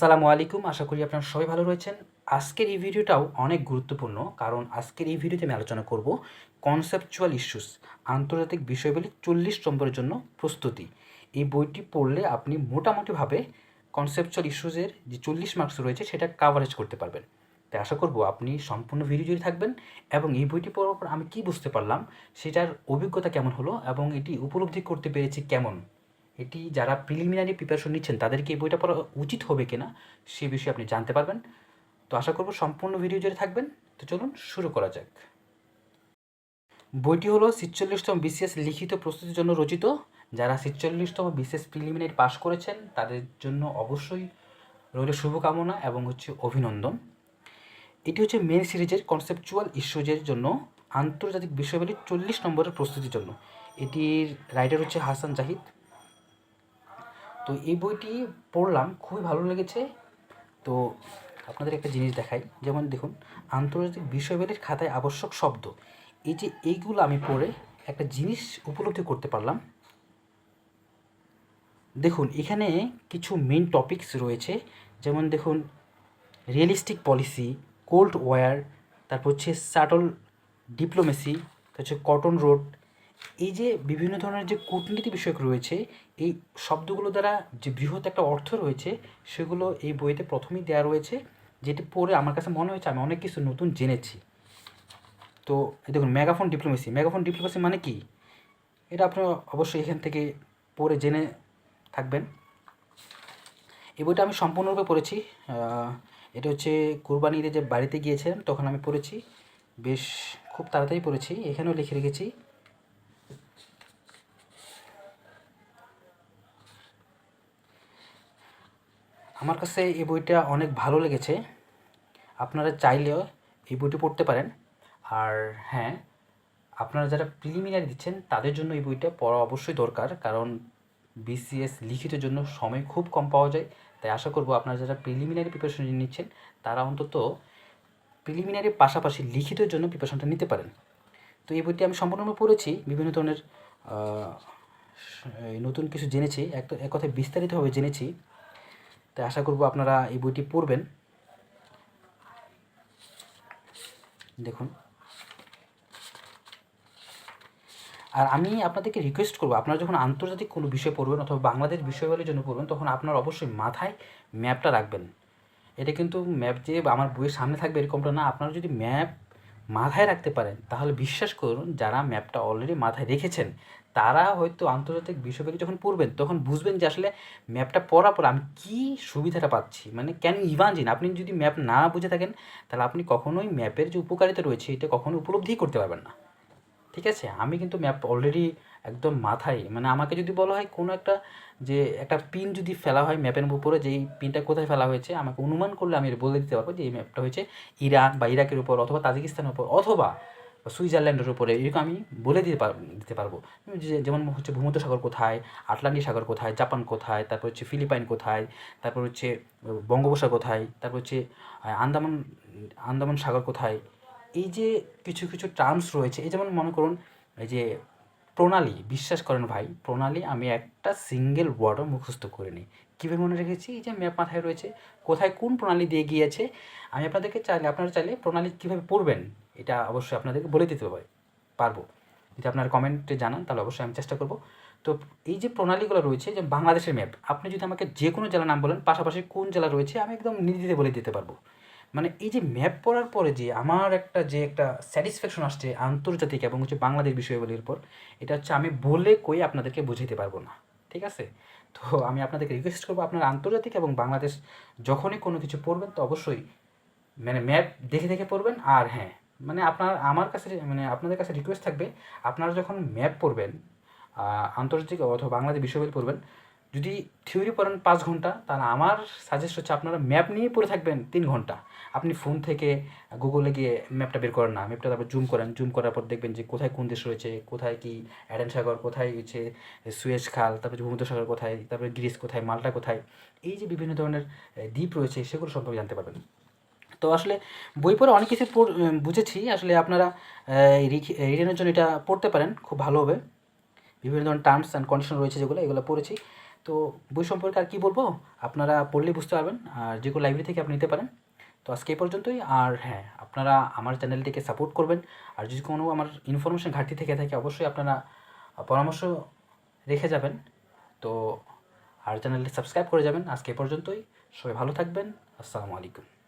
আসসালামু আলাইকুম। আশা করি আপনারা সবাই ভালো রয়েছেন। আজকের এই ভিডিওটাও অনেক গুরুত্বপূর্ণ, কারণ আজকের এই ভিডিওতে আমি আলোচনা করব কনসেপচুয়াল ইস্যুস আন্তর্জাতিক বিষয়গুলি চল্লিশ নম্বরের জন্য প্রস্তুতি। এই বইটি পড়লে আপনি মোটামুটিভাবে কনসেপচুয়াল ইস্যুসের যে চল্লিশ মার্কস রয়েছে, সেটা কাভারেজ করতে পারবেন। তাই আশা করব আপনি সম্পূর্ণ ভিডিও জুড়ে থাকবেন এবং এই বইটি পড়ার পর আমি কী বুঝতে পারলাম, সেটার অভিজ্ঞতা কেমন হলো এবং এটি উপলব্ধি করতে পেরেছি কেমন? এটি যারা প্রিলিমিনারি প্রিপারেশন নিচ্ছেন, তাদেরকে এই বইটা পড়া উচিত হবে কিনা সে বিষয়ে আপনি জানতে পারবেন। তো আশা করব সম্পূর্ণ ভিডিও জুড়ে থাকবেন। তো চলুন শুরু করা যাক। বইটি হলো ছিচল্লিশতম বিসিএস লিখিত প্রস্তুতির জন্য রচিত। যারা ছিচল্লিশতম বিসিএস প্রিলিমিনারি পাশ করেছেন, তাদের জন্য অবশ্যই রইল শুভকামনা এবং হচ্ছে অভিনন্দন। এটি হচ্ছে মেন সিরিজের কনসেপচুয়াল ইস্যুজের জন্য আন্তর্জাতিক বিষয়গুলি চল্লিশ নম্বরের প্রস্তুতির জন্য। এটির রাইটার হচ্ছে হাসান জাহিদ। তো এই বইটি পড়লাম, খুবই ভালো লেগেছে। তো আপনাদের একটা জিনিস দেখাই, যেমন দেখুন, আন্তর্জাতিক বিষয়গুলির খাতায় আবশ্যক শব্দ। এই যে এইগুলো আমি পড়ে একটা জিনিস উপলব্ধি করতে পারলাম। দেখুন, এখানে কিছু মেন টপিকস রয়েছে। যেমন দেখুন রিয়েলিস্টিক পলিসি কোল্ড ওয়ার তারপর হচ্ছে সাটল ডিপ্লোমেসি হচ্ছে কটন রোড এই যে বিভিন্ন ধরনের যে কূটনীতি বিষয়ক রয়েছে, এই শব্দগুলো দ্বারা যে বৃহৎ একটা অর্থ রয়েছে, সেগুলো এই বইতে প্রথমেই দেওয়া রয়েছে, যেটি পড়ে আমার কাছে মনে হয়েছে আমি অনেক কিছু নতুন জেনেছি। তো দেখুন মেগাফোন ডিপ্লোমেসি মেগাফোন ডিপ্লোমেসি মানে কি? এটা আপনি অবশ্যই এখান থেকে পড়ে জেনে থাকবেন। এই বইটা আমি সম্পূর্ণরূপে পড়েছি। এটা হচ্ছে কুরবানি যে বাড়িতে গিয়েছিলাম, তখন আমি পড়েছি। বেশ, খুব তাড়াতাড়ি পড়েছি। এখানেও লিখে রেখেছি। আমার কাছে এই বইটা অনেক ভালো লেগেছে। আপনারা চাইলেও এই বইটি পড়তে পারেন। আর হ্যাঁ আপনারা যারা প্রিলিমিনারি দিচ্ছেন, তাদের জন্য এই বইটা পড়া অবশ্যই দরকার। কারণ বিসিএস লিখিত জন্য সময় খুব কম পাওয়া যায়। তাই আশা করব আপনারা যারা প্রিলিমিনারি প্রিপারেশন নিচ্ছেন, তারা অন্তত প্রিলিমিনারির পাশাপাশি লিখিতের জন্য প্রিপারেশনটা নিতে পারেন। তো এই বইটি আমি সম্পূর্ণভাবে পড়েছি। বিভিন্ন ধরনের নতুন কিছু জেনেছি। এক কথায় বিস্তারিতভাবে জেনেছি। তাই আশা করব আপনারা এই বইটি পড়বেন। দেখুন। আর আমি আপনাদেরকে রিকোয়েস্ট করব, আপনারা যখন আন্তর্জাতিক কোনো বিষয় পড়বেন অথবা বাংলাদেশ বিষয়গুলির জন্য পড়বেন, তখন আপনারা অবশ্যই মাথায় ম্যাপটা রাখবেন। এটা কিন্তু ম্যাপ যে আমার বইয়ের সামনে থাকবে এরকমটা না, আপনারা যদি ম্যাপ মাথায় রাখতে পারেন, তাহলে বিশ্বাস করুন যারা ম্যাপটা অলরেডি মাথায় রেখেছেন তারা হয়তো আন্তর্জাতিক বিষয়গুলি যখন পড়বেন, তখন বুঝবেন যে আসলে ম্যাপটা পড়ার পর আমি কী সুবিধাটা পাচ্ছি। মানে ক্যান ইমাজিন আপনি যদি ম্যাপ না বুঝে থাকেন, তাহলে আপনি কখনোই ম্যাপের যে উপকারিতা রয়েছে, এটা কখনো উপলব্ধি করতে পারবেন না। ঠিক আছে? আমি কিন্তু ম্যাপ অলরেডি একদম মাথায় মানে আমাকে যদি বলা হয় কোনো একটা যে একটা পিন যদি ফেলা হয় ম্যাপের উপরে, যে এই পিনটা কোথায় ফেলা হয়েছে, আমাকে অনুমান করলে আমি বলে দিতে পারব যে এই ম্যাপটা হয়েছে ইরান বা ইরাকের উপর অথবা তাজিকিস্তানের উপর, অথবা সুইজারল্যান্ডের উপরে এরকম আমি বলে দিতে পার, দিতে পারব। যেমন হচ্ছে ভূমধ্য সাগর কোথায়, আটলান্টিক সাগর কোথায়, জাপান কোথায়, তারপর হচ্ছে ফিলিপাইন কোথায়, তারপর হচ্ছে বঙ্গোপসাগর কোথায়, তারপর হচ্ছে আন্দামান আন্দামান সাগর কোথায়, এই যে কিছু কিছু টার্মস রয়েছে, এই যেমন মনে করুন, এই যে প্রণালী, বিশ্বাস করেন ভাই, প্রণালী আমি একটা সিঙ্গেল ওয়ার্ডও মুখস্থ করে নিই। কীভাবে মনে রেখেছি? এই যে ম্যাপ মাথায় রয়েছে, কোথায় কোন প্রণালী দিয়ে গিয়েছে, আমি আপনাদেরকে চাইলে, আপনারা চাইলে প্রণালী কীভাবে পড়বেন এটা অবশ্যই আপনাদেরকে বলে দিতে পারব। যদি আপনারা কমেন্টে জানান, তাহলে অবশ্যই আমি চেষ্টা করব। তো এই যে প্রণালীগুলো রয়েছে যে বাংলাদেশের ম্যাপ, আপনি যদি আমাকে যে কোনো জেলার নাম বলেন, পাশাপাশি কোন জেলা রয়েছে, আমি একদম নির্দিতে বলে দিতে পারব। মানে এই যে ম্যাপ পড়ার পরে যে আমার একটা, যে একটা স্যাটিসফ্যাকশন আসছে আন্তর্জাতিক এবং হচ্ছে বাংলাদেশ বিষয়গুলির উপর, এটা হচ্ছে আমি বলে কই আপনাদেরকে বুঝাইতে পারব না। ঠিক আছে? তো আমি আপনাদেরকে রিকোয়েস্ট করব, আপনার আন্তর্জাতিক এবং বাংলাদেশ যখনই কোনো কিছু পড়বেন, তো অবশ্যই মানে ম্যাপ দেখে দেখে পড়বেন, আর হ্যাঁ মানে আপনার, আমার কাছে মানে আপনাদের কাছে রিকোয়েস্ট থাকবে, আপনারা যখন ম্যাপ পড়বেন আন্তর্জাতিক অথবা বাংলাদেশ বিষয়গুলি পড়বেন, যদি থিওরি পড়েন পাঁচ ঘণ্টা, তাহলে আমার সাজেস্ট হচ্ছে আপনারা ম্যাপ নিয়ে পড়ে থাকবেন তিন ঘণ্টা। আপনি ফোন থেকে গুগলে গিয়ে ম্যাপটা বের করেন না ম্যাপটা তারপর জুম করেন জুম করার পর দেখবেন যে কোথায় কোন দেশ রয়েছে, কোথায় কি অ্যাডেন সাগর কোথায় হচ্ছে সুয়েজ খাল তারপরে ভূমধ্য সাগর কোথায়, তারপরে গ্রিস কোথায় মাল্টা কোথায়, এই যে বিভিন্ন ধরনের দ্বীপ রয়েছে, সেগুলো সম্পর্কে জানতে পারবেন। তো আসলে বই পড়ে অনেক কিছু বুঝেছি। আসলে আপনারা রিটেনের জন্য এটা পড়তে পারেন, খুব ভালো হবে। বিভিন্ন ধরনের টার্মস অ্যান্ড কন্ডিশন রয়েছে যেগুলো, এগুলো পড়েছি। তো বই সম্পর্কে আর কী বলব? আপনারা পড়লেই বুঝতে পারবেন, আর যে কোনো লাইব্রেরি থেকে আপনি নিতে পারেন। তো আজকে এই পর্যন্তই, আর হ্যাঁ আপনারা আমার চ্যানেলটিকে সাপোর্ট করবেন। আর যদি কোনো আমার ইনফরমেশন ঘাটতি থেকে থাকে, অবশ্যই আপনারা পরামর্শ রেখে যাবেন। তো আর চ্যানেলটি সাবস্ক্রাইব করে যাবেন। আজকে এ পর্যন্তই। সবাই ভালো থাকবেন। আসসালামু আলাইকুম।